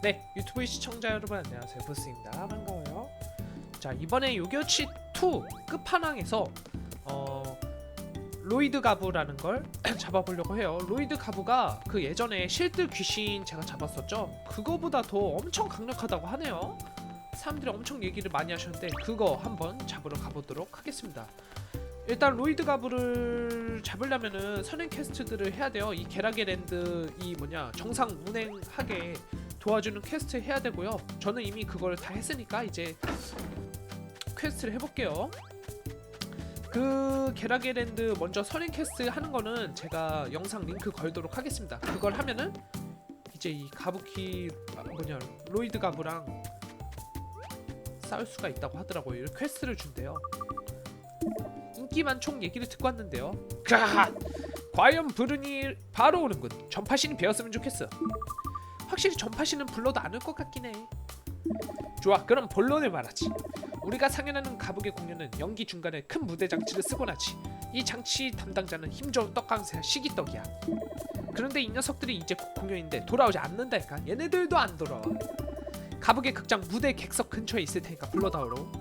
네, 유튜브 시청자 여러분 안녕하세요. 부스입니다. 반가워요. 자, 이번에 요교치 2 끝판왕에서 어 로이드 가부라는 걸 잡아보려고 해요. 로이드 가부가 그 예전에 실드 귀신 제가 잡았었죠. 그거보다 더 엄청 강력하다고 하네요. 사람들이 엄청 얘기를 많이 하셨는데 그거 한번 잡으러 가보도록 하겠습니다. 일단 로이드 가부를 잡으려면은 선행 퀘스트들을 해야 돼요. 이 게라게 랜드 이 뭐냐 정상 운행하게 도와주는 퀘스트 해야 되고요. 저는 이미 그걸 다 했으니까 이제 퀘스트를 해볼게요. 그 게라게랜드 먼저 선행 퀘스트 하는 거는 제가 영상 링크 걸도록 하겠습니다. 그걸 하면은 이제 이 가부키 아, 뭐냐 로이드 가부랑 싸울 수가 있다고 하더라고요. 이 퀘스트를 준대요. 인기만 총 얘기를 듣고 왔는데요. 가 과연 부르니 바로 오는군. 전파신이 배웠으면 좋겠어. 확실히 전파신은 불러도 안 올 것 같긴 해. 좋아, 그럼 본론을 말하지. 우리가 상연하는 가북의 공연은 연기 중간에 큰 무대 장치를 쓰곤 하지. 이 장치 담당자는 힘 좋은 떡강새 시기떡이야. 그런데 이 녀석들이 이제 곧 공연인데 돌아오지 않는다니까. 얘네들도 안 돌아와. 가북의 극장 무대 객석 근처에 있을 테니까 불러다오로.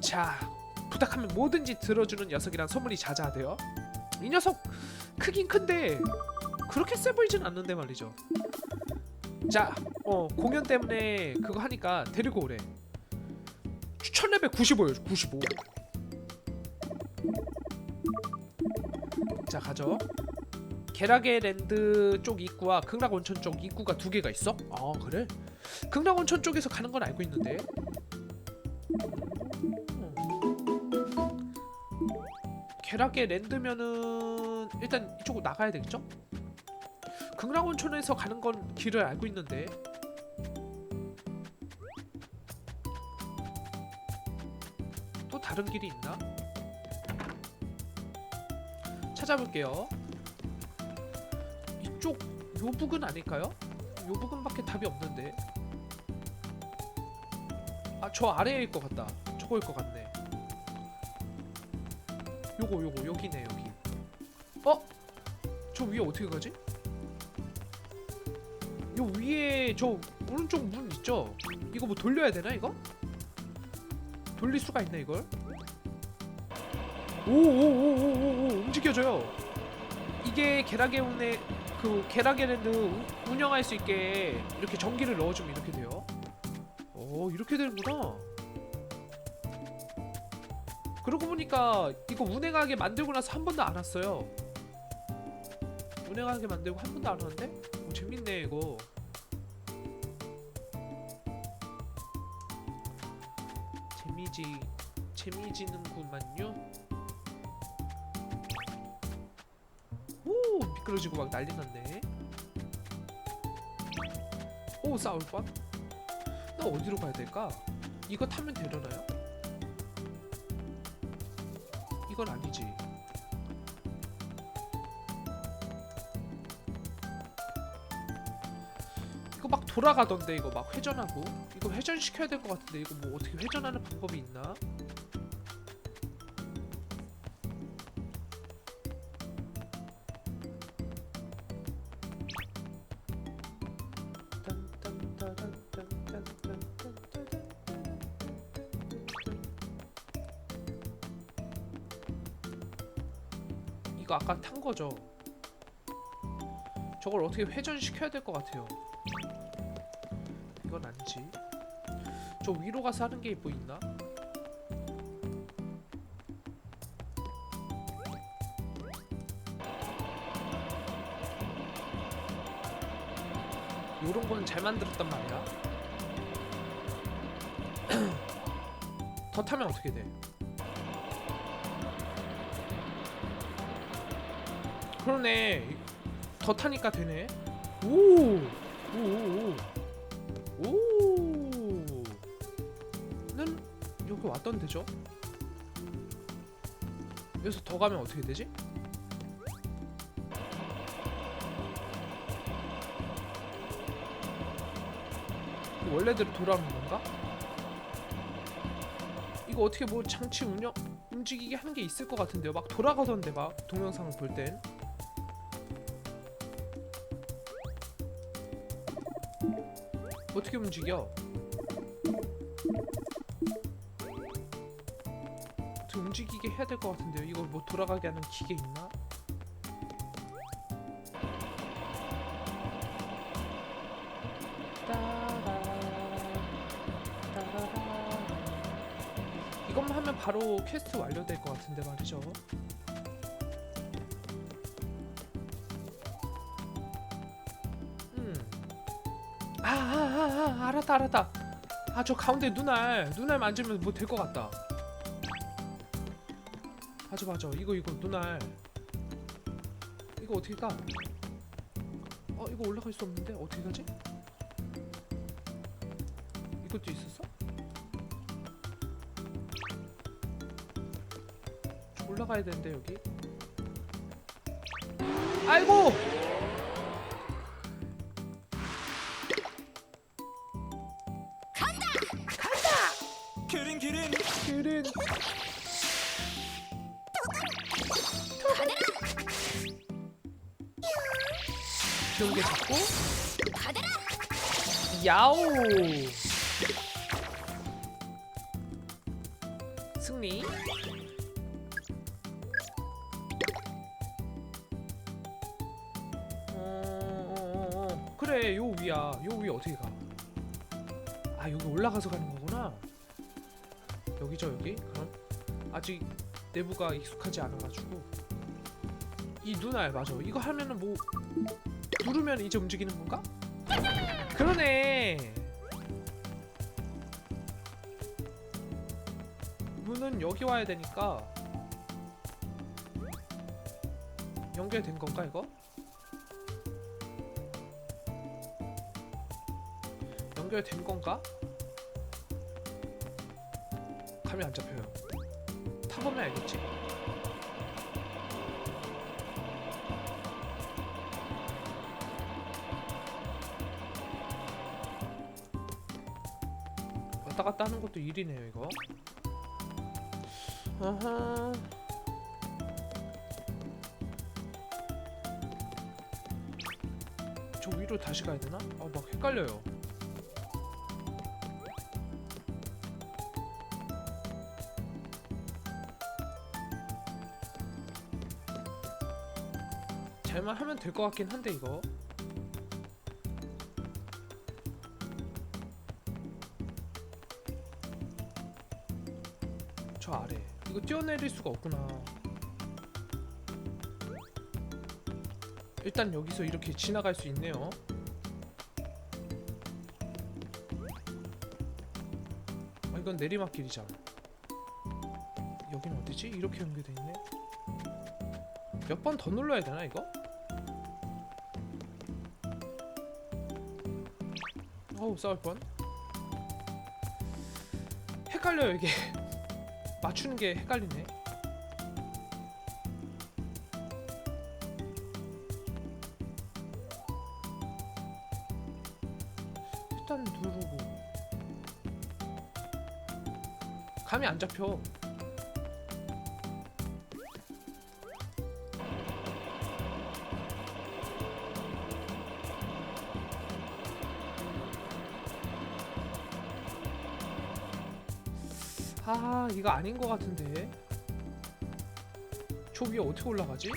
자, 부탁하면 뭐든지 들어주는 녀석이란 소문이 자자하대요. 이 녀석 크긴 큰데 그렇게 세 보이진 않는데 말이죠. 자, 어 공연 때문에 그거 하니까 데리고 오래. 추천 레벨 95요, 95. 자 가죠. 게라게 랜드 쪽 입구와 극락 온천 쪽 입구가 두 개가 있어? 아 그래? 극락 온천 쪽에서 가는 건 알고 있는데. 음. 게라게 랜드면은 일단 이쪽으로 나가야 되겠죠? 극락온천에서 가는 건 길을 알고 있는데 또 다른 길이 있나? 찾아볼게요. 이쪽 요 부근 아닐까요? 요 부근밖에 답이 없는데. 아 저 아래일 것 같다. 저거일 것 같네. 요거 요거 여기네 여기. 어? 저 위에 어떻게 가지? 요 위에 저 오른쪽 문 있죠? 이거 뭐 돌려야 되나 이거? 돌릴 수가 있나 이걸? 오오오오오오 움직여져요. 이게 게라게운의 그 게라게랜드 운- 운영할 수 있게 이렇게 전기를 넣어주면 이렇게 돼요. 오 이렇게 되는구나. 그러고 보니까 이거 운행하게 만들고 나서 한 번도 안 왔어요. 운행하게 만들고 한 번도 안 왔는데? 오, 재밌네 이거. 재미지 재미지는구만요. 오 미끄러지고 막 난리 났네. 오 싸울 뻔. 나 어디로 가야 될까? 이거 타면 되려나요? 이건 아니지. 돌아가던데 이거 막 회전하고 이거 회전 시켜야 될 것 같은데 이거 뭐 어떻게 회전하는 방법이 있나? 이거 아까 탄 거죠? 저걸 어떻게 회전 시켜야 될 것 같아요. 저 위로 가서 하는 게 뭐 있나? 요런 거는 잘 만들었단 말이야. 더 타면 어떻게 돼? 그러네. 더 타니까 되네. 오! 오! 오! 오! 는 여기 왔던 데죠? 여기서 더 가면 어떻게 되지? 원래대로 돌아오는 건가? 이거 어떻게 뭐 장치 운영 움직이게 하는 게 있을 것 같은데요. 막 돌아가던데 막 동영상을 볼 땐. 어떻게 움직여? 움직이게 해야 될 것 같은데요. 이거 뭐 돌아가게 하는 기계 있나? 이것만 하면 바로 퀘스트 완료될 것 같은데 말이죠. 음. 아, 아, 아, 아, 알았다, 알았다. 아, 저 가운데 눈알, 눈알 만지면 뭐 될 것 같다. 맞아, 맞아. 이거, 이거 눈알. 이거 어떻게 가? 어, 이거 올라갈 수 없는데 어떻게 가지? 이것도 있었어? 저 올라가야 되는데 여기. 아이고! 기린 기린 그린 귀여운 게 잡고. 야오! 승리. 어, 어, 어, 어. 그래 요 위야. 요위 어떻게 가 아 여기 올라가서 가는 거구나. 여기죠 여기? 그럼? 아직 내부가 익숙하지 않아가지고. 이 눈알 맞아. 이거 하면은 뭐 누르면 이제 움직이는 건가? 그러네 문은 여기 와야 되니까 연결된 건가 이거? 연결된 건가? 감이 안 잡혀요. 타보면 알겠지. 갔다 하는 것도 일이네요 이거. 아하. 저 위로 다시 가야 되나? 아 막 헷갈려요. 잘만 하면 될 것 같긴 한데 이거 이거 뛰어내릴 수가 없구나. 일단 여기서 이렇게 지나갈 수 있네요. 아 이건 내리막길이잖아 여기는 어디지? 이렇게 연결돼 있네. 몇 번 더 눌러야 되나 이거? 어우 싸울 뻔. 헷갈려요 이게 맞추는 게 헷갈리네. 일단 누르고. 감이 안 잡혀 아 이거 아닌 것 같은데 저 위에 어떻게 올라가지?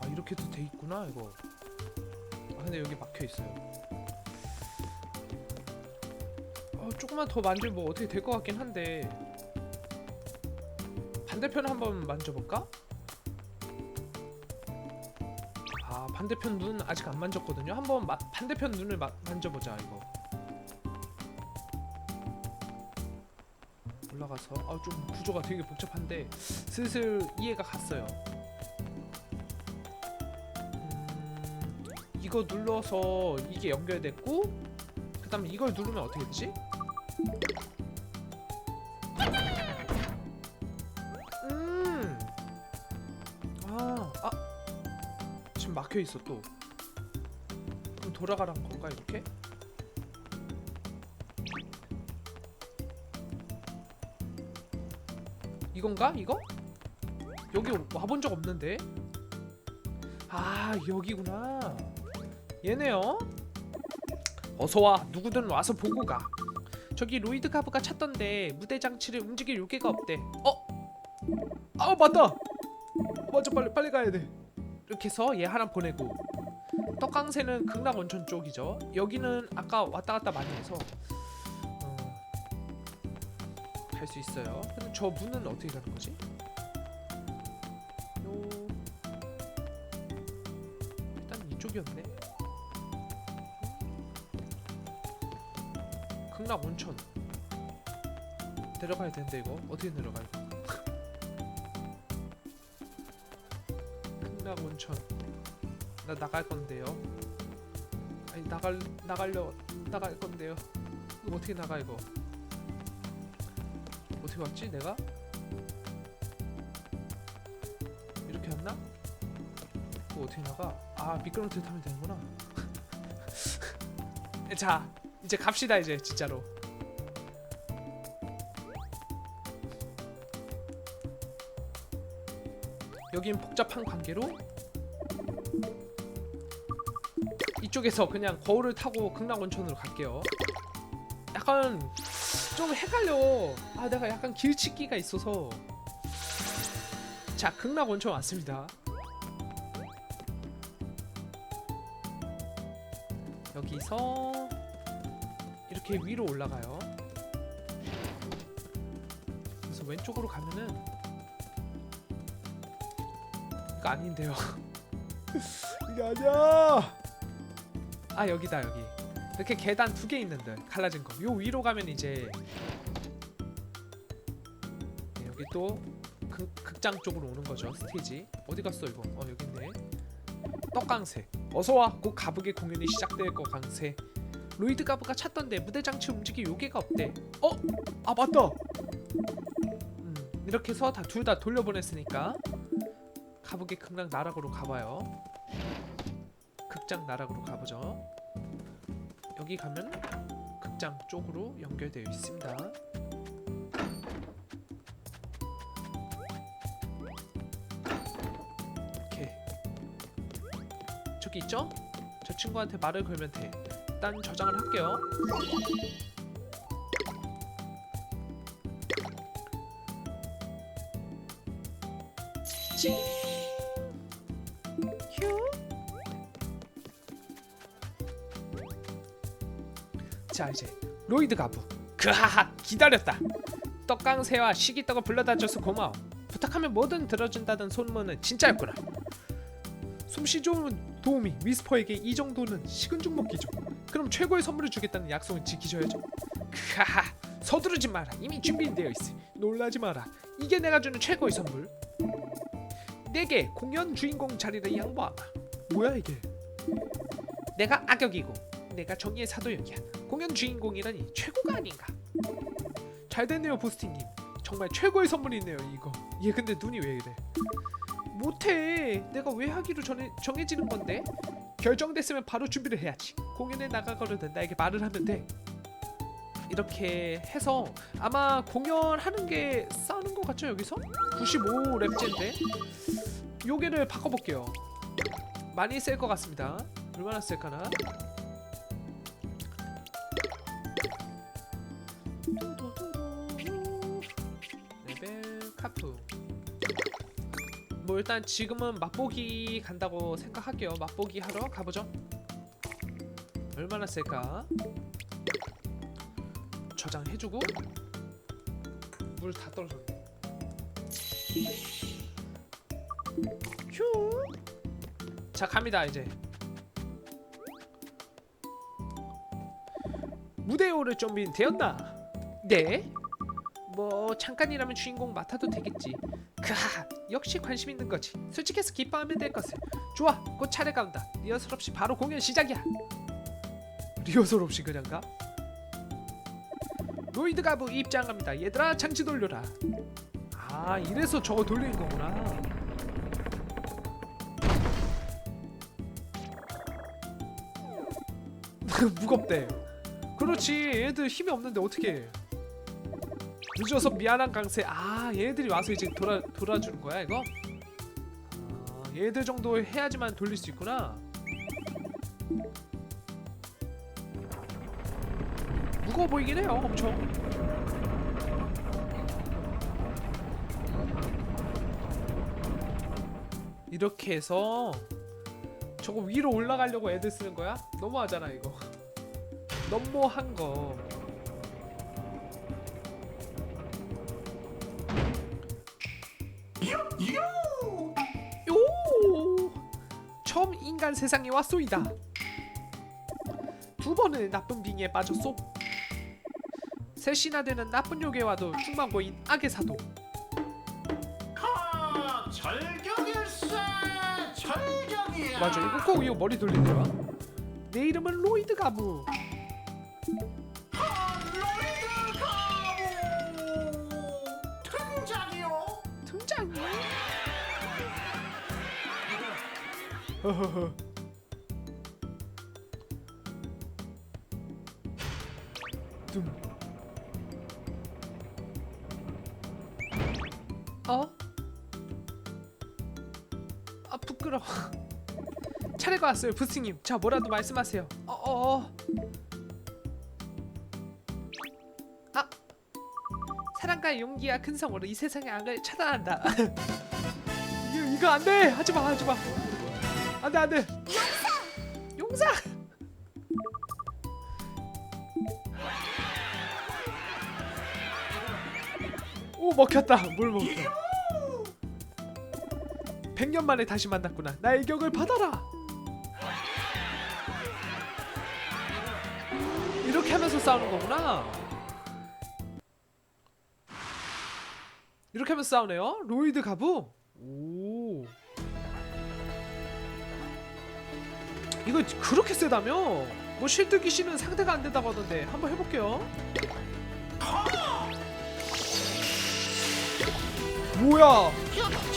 아 이렇게도 돼 있구나 이거 아 근데 여기 막혀 있어요 어 조금만 더 만지면 뭐 어떻게 될 것 같긴 한데 반대편 한번 만져볼까? 아 반대편 눈 아직 안 만졌거든요. 한번 마, 반대편 눈을 마, 만져보자 이거. 올라가서 아 좀 구조가 되게 복잡한데 슬슬 이해가 갔어요. 음, 이거 눌러서 이게 연결됐고 그 다음에 이걸 누르면 어떻게 되지? 음. 아, 아. 지금 막혀 있어 또. 그럼 돌아가란 건가 이렇게? 이건가 이거? 여기 와본 적 없는데? 아 여기구나. 얘네요. 어서와. 누구든 와서 보고 가. 저기 로이드 가브가 찾던데 무대 장치를 움직일 요괴가 없대. 어? 아 맞다! 맞아 빨리 빨리 가야 돼. 이렇게 해서 얘 하나 보내고. 떡강새는 극락 원천 쪽이죠. 여기는 아까 왔다 갔다 많이 해서. 어, 갈 수 있어요 근데 저 문은 어떻게 가는 거지? 요 일단 이쪽이었네. 극락 온천 내려가야 되는데 이거 어떻게 내려가 이거? 극락 온천 나 나갈 건데요. 아니 나갈 나갈려 나갈 건데요. 이거 어떻게 나가 이거? 어떻게 왔지 내가? 이렇게 왔나? 이거 어떻게 나가? 아 미끄럼틀 타면 되는구나. 자 이제 갑시다 이제 진짜로. 여긴 복잡한 관계로 이쪽에서 그냥 거울을 타고 극락원천으로 갈게요. 약간 좀 헷갈려. 아 내가 약간 길치기가 있어서. 자 극락 원천 왔습니다. 여기서 이렇게 위로 올라가요. 그래서 왼쪽으로 가면은 이거 아닌데요. 이게 아니야. 아 여기다 여기. 이렇게 계단 두 개 있는데 갈라진 거. 요 위로 가면 이제 네, 여기 또 극, 극장 쪽으로 오는 거죠 스테이지. 어디 갔어 이거? 어 여기 있네. 떡강새. 어서 와 곧 가북의 공연이 시작될 거 강새 로이드 가브가 찾던데 무대 장치 움직일 요괴가 없대 어? 아 맞다 음, 이렇게 해서 다 둘 다 돌려보냈으니까 가북의 극락 나락으로 가봐요 극장 나락으로 가보죠 여기 가면 극장 쪽으로 연결되어 있습니다 오케이 저기 있죠? 저 친구한테 말을 걸면 돼. 일단 저장을 할게요. 자 이제 로이드 가부. 그하하 기다렸다. 떡강새와 시기떡을 불러다줘서 고마워. 부탁하면 뭐든 들어준다던 소문은 진짜였구나. 솜씨 좋은 도우미 위스퍼에게 이 정도는 식은 죽 먹기죠. 그럼 최고의 선물을 주겠다는 약속은 지키셔야죠. 하하 서두르지 마라. 이미 준비되어 있어. 놀라지 마라. 이게 내가 주는 최고의 선물. 내게 공연 주인공 자리를 양보하마. 뭐야 이게? 내가 악역이고 내가 정의의 사도역이야. 공연 주인공이라니 최고가 아닌가. 잘 됐네요 보스팅님. 정말 최고의 선물이네요 이거. 얘 근데 눈이 왜 이래? 못해. 내가 왜 하기로 전에 정해지는 건데? 결정됐으면 바로 준비를 해야지. 공연에 나가거든 나에게 말을 하면 돼. 이렇게 해서 아마 공연하는 게 싸는 것 같죠 여기서? 95 랩제인데 요게를 바꿔볼게요. 많이 셀것 같습니다. 얼마나 셀까나? 뭐 일단 지금은 맛보기 간다고 생각할게요. 맛보기 하러 가보죠. 얼마나 셀까? 저장해주고 물 다 떨어졌네. 휴. 자 갑니다 이제. 무대에 오를 준비는 되었나? 네. 뭐 잠깐이라면 주인공 맡아도 되겠지. 그하 역시 관심 있는 거지. 솔직해서 기뻐하면 될 것을. 좋아, 곧 차례가 온다. 리허설 없이 바로 공연 시작이야. 리허설 없이 그냥 가? 로이드 가부 입장합니다. 얘들아 장치 돌려라. 아 이래서 저거 돌리는 거구나. 무겁대. 그렇지. 얘들 힘이 없는데 어떻게? 늦어서 미안한 강세. 아 얘네들이 와서 이제 돌아 돌아주는 거야 이거? 아, 얘들 정도 해야지만 돌릴 수 있구나. 무거워 보이긴 해요, 엄청. 이렇게 해서 저거 위로 올라가려고 애들 쓰는 거야? 너무하잖아 이거. 너무한 거. 요! 처음 인간 세상에 왔소이다. 두 번은 나쁜 빙의에 빠졌소. 셋이나 되는 나쁜 요괴와도 충만고인 악의 사도. 하 절경일세 절경이야 맞아, 이거 꼭 이거 머리 돌리더라. 내 이름은 로이드 가부. 허허허. 둠. 어? 아 부끄러워. 차례가 왔어요, 부스님. 자, 뭐라도 말씀하세요. 어, 어, 어. 아, 사랑과 용기와 근성으로 이 세상의 악을 차단한다. 이거 안 돼. 하지 마. 하지 마. 안 돼. 안 돼. 용사. 용사. 오, 먹혔다. 물 먹혔. 100년 만에 다시 만났구나. 나의 격을 받아라. 이렇게 하면서 싸우는 거구나. 이렇게 하면서 싸우네요. 로이드 가부. 오. 이거 그렇게 세다며? 뭐 실드 귀신은 상대가 안 된다고 하던데 한번 해볼게요. 뭐야?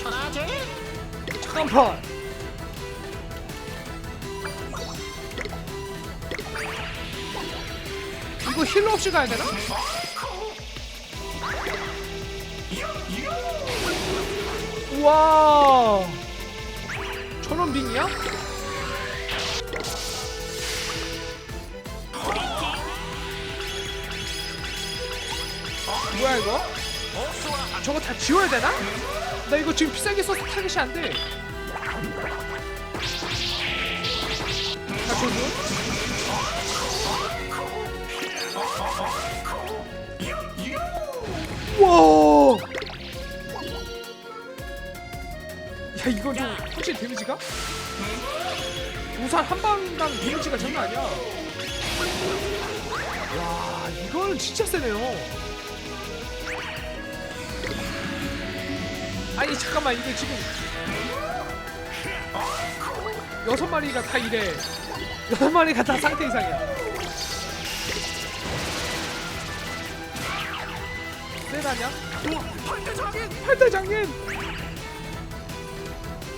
천하제 잠깐만. 이거 힐러 없이 가야 되나? 우와. 저런 빙이야? 뭐야 이거? 저거 다 지워야 되나? 나 이거 지금 비싸게 써서 타겟이 안 돼. 자, 저도. 와. 야, 이거 좀 확실히 데미지가? 우산 한 방당 데미지가 장난 아니야. 와, 이거는 진짜 세네요. 아니 잠깐만 이게 지금 여섯 마리가 다 이래 여섯 마리가 다 상태 이상이야 세다냐? 팔대장인! 팔대장인!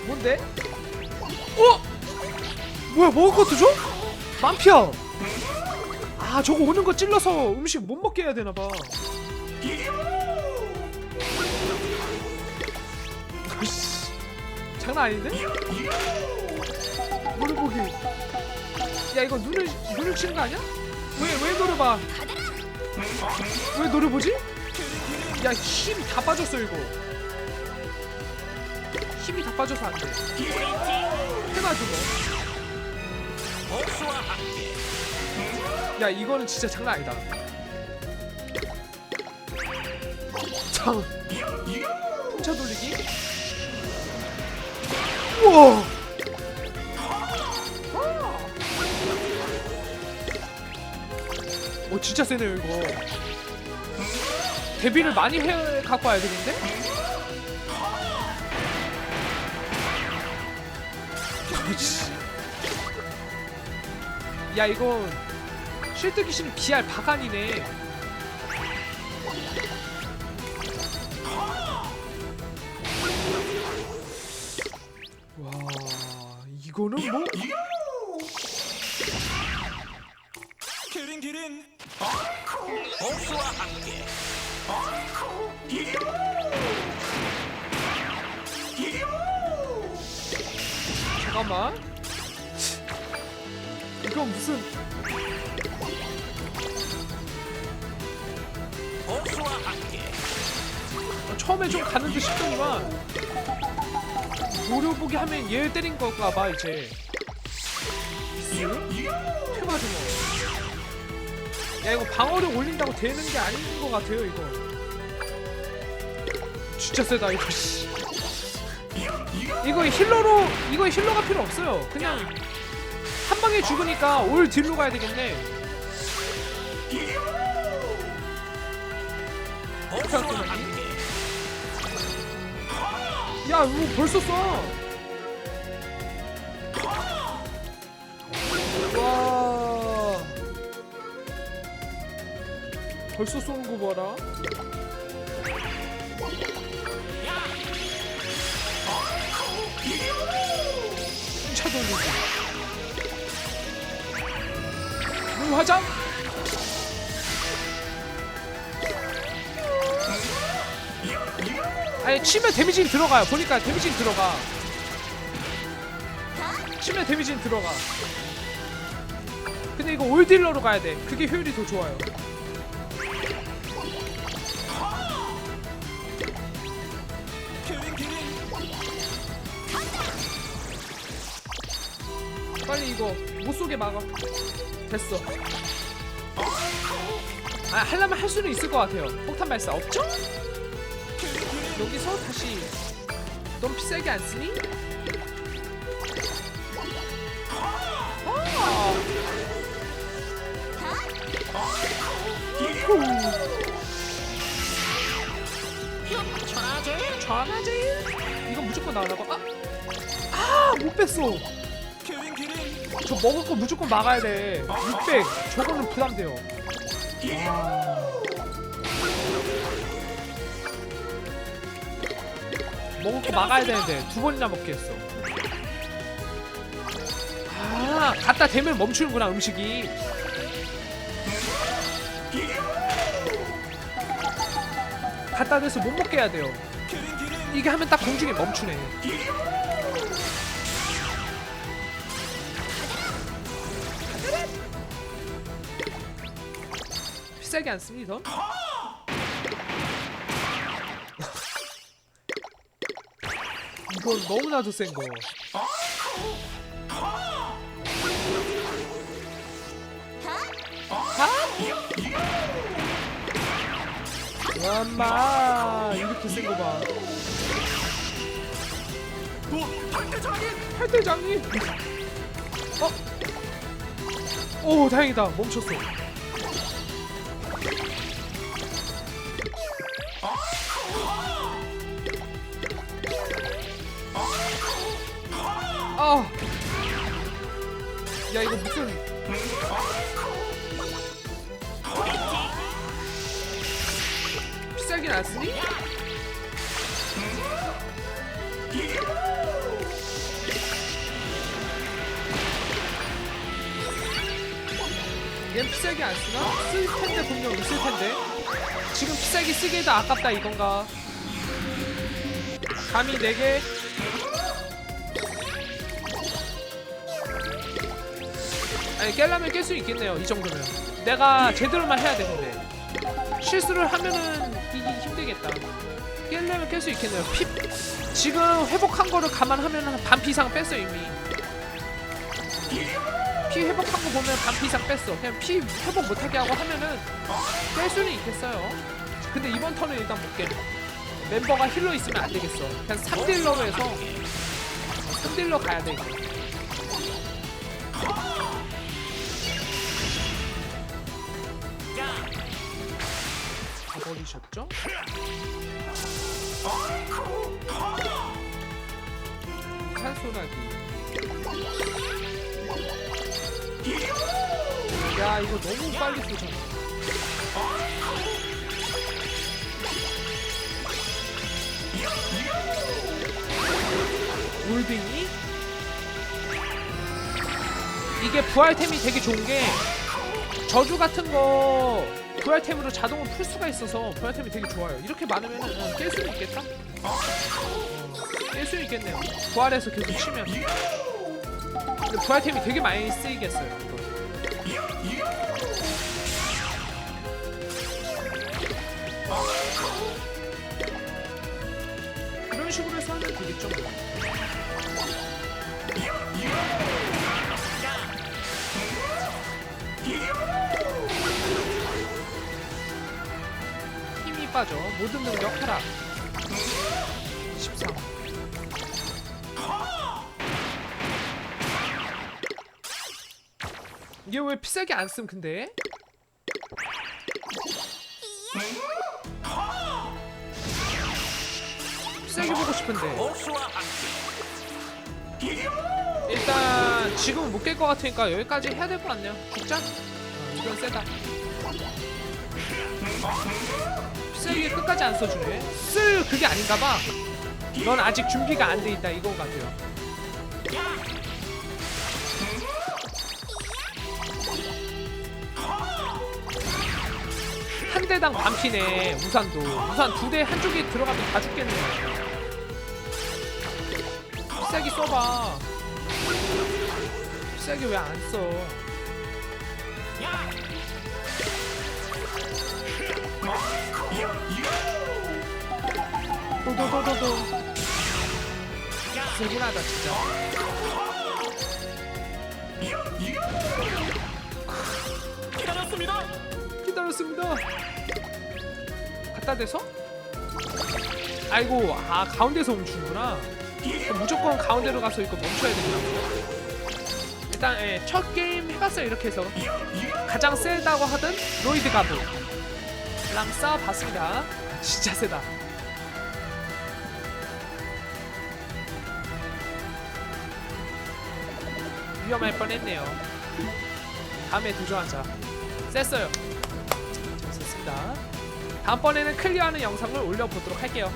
뭔데? 어? 뭐야 먹을 것도 줘? 만피야 아 저거 오는 거 찔러서 음식 못 먹게 해야 되나봐 장난 아닌데? 노려보기. 야 이거 눈을 눈을 치는 거 아니야? 왜왜 노려 봐? 왜 노려 보지? 야 힘이 다 빠졌어 이거. 힘이 다 빠져서 안 돼. 해봐 저거. 야 이거는 진짜 장난 아니다. 참. 풍차 돌리기. 우와. 오 진짜 세네요 이거. 데뷔를 많이 해 갖고 와야 되는데? 야 이건 쉴드 귀신은 BR 바간이네. 이거는 뭐? 기린 기린. 복수와 함께. 잠깐만. 이건 무슨 복수와 함께. 어, 처음에 좀 가는 듯 싶더니만 노려보기 하면 얘 때린 걸까 봐 이제. 해가지고 야 이거 방어력 올린다고 되는 게 아닌 것 같아요 이거. 진짜 세다 이거 씨. 이거 힐러로 이거 힐러가 필요 없어요. 그냥 한 방에 죽으니까 올 딜로 가야 되겠네. 복수와 함께 야 이거 벌써 써 와. 벌써 쏘는 거 봐라. 차 돌리기. 물 화장? 아니 치면 데미지는 들어가요. 보니까 데미지는 들어가. 치면 데미지는 들어가. 근데 이거 올딜러로 가야 돼. 그게 효율이 더 좋아요. 빨리 이거 못 쏘게 막아. 됐어. 아 하려면 할 수는 있을 것 같아요. 폭탄 발사 없죠? 여기서 다시 넌 피세게 안 쓰니? 천하제 전화제일? 이건 무조건 나오라고? 아! 아! 못 뺐어! 저 먹을 거 무조건 막아야 돼. 600. 저거는 부담돼요. 먹을 거 막아야 되는데 두 번이나 먹게 했어. 아, 갖다 대면 멈추는구나 음식이. 갖다 대서 못 먹게 해야 돼요. 이게 하면 딱 공중에 멈추네. 세게 안 씁니다. 이건 너무나도 센 거. 하? 엄마 이렇게 센 거 봐. 할대장님. 어? 오 다행이다 멈췄어. 아. 야 이거 무슨 안 쓰니? 얘는 피싸기 안 쓰나? 쓸 텐데 분명 있을 텐데. 지금 피싸기 쓰기에도 아깝다 이건가? 감히 4개? 아니 깰라면 깰 수 있겠네요 이 정도면. 내가 제대로만 해야 되는데. 실수를 하면은 이기 힘들겠다. 깰려면 깰 수 있겠네요. 피 지금 회복한 거를 감안하면 반피 이상 뺐어 이미. 피 회복한 거 보면 반피 이상 뺐어. 그냥 피 회복 못하게 하고 하면은 깰 수는 있겠어요. 근데 이번 턴은 일단 못깨. 멤버가 힐러 있으면 안 되겠어. 그냥 3딜러로 해서 3딜러 가야 돼 이거 버리셨죠? 산소나기. 야 이거 너무 빨리 쏘잖아. 올빙이? 이게 부활템이 되게 좋은 게 저주 같은 거 부활템으로 자동으로 풀 수가 있어서 부활템이 되게 좋아요. 이렇게 많으면 은깰 수는 있겠다. 깰 수는 있겠네요. 부활해서 계속 치면. 근데 부활템이 되게 많이 쓰이겠어요. 이거. 그런 식으로 해서 하면 되겠죠. 뭐. 힘이 빠져 모든 능력 하락 13 이게 왜 비싸게 안씀 근데? 비싸게 보고 싶은데 일단 지금 못깰 것 같으니까 여기까지 해야 될 것 같네요 죽자? 어, 이건 세다 비싸게 끝까지 안 써주네. 쓸 그게 아닌가봐. 넌 아직 준비가 안 돼 있다 이건 같아요. 한 대당 반피네 우산도. 우산 두 대 한쪽에 들어가면 다 죽겠네. 비싸게 써봐. 비싸게 왜 안 써? 세긴 하다 진짜. 기다렸습니다. 기다렸습니다. 갖다 대서? 아이고 아 가운데서 멈추는구나. 그럼 무조건 가운데로 가서 이거 멈춰야 되구나 일단 예, 첫 게임 해봤어요 이렇게 해서. 가장 세다고 하던 로이드 가브. 랑 싸워봤습니다. 진짜 세다 위험할 뻔했네요. 다음에 도전하자. 셌어요. 셌습니다. 다음번에는 클리어하는 영상을 올려보도록 할게요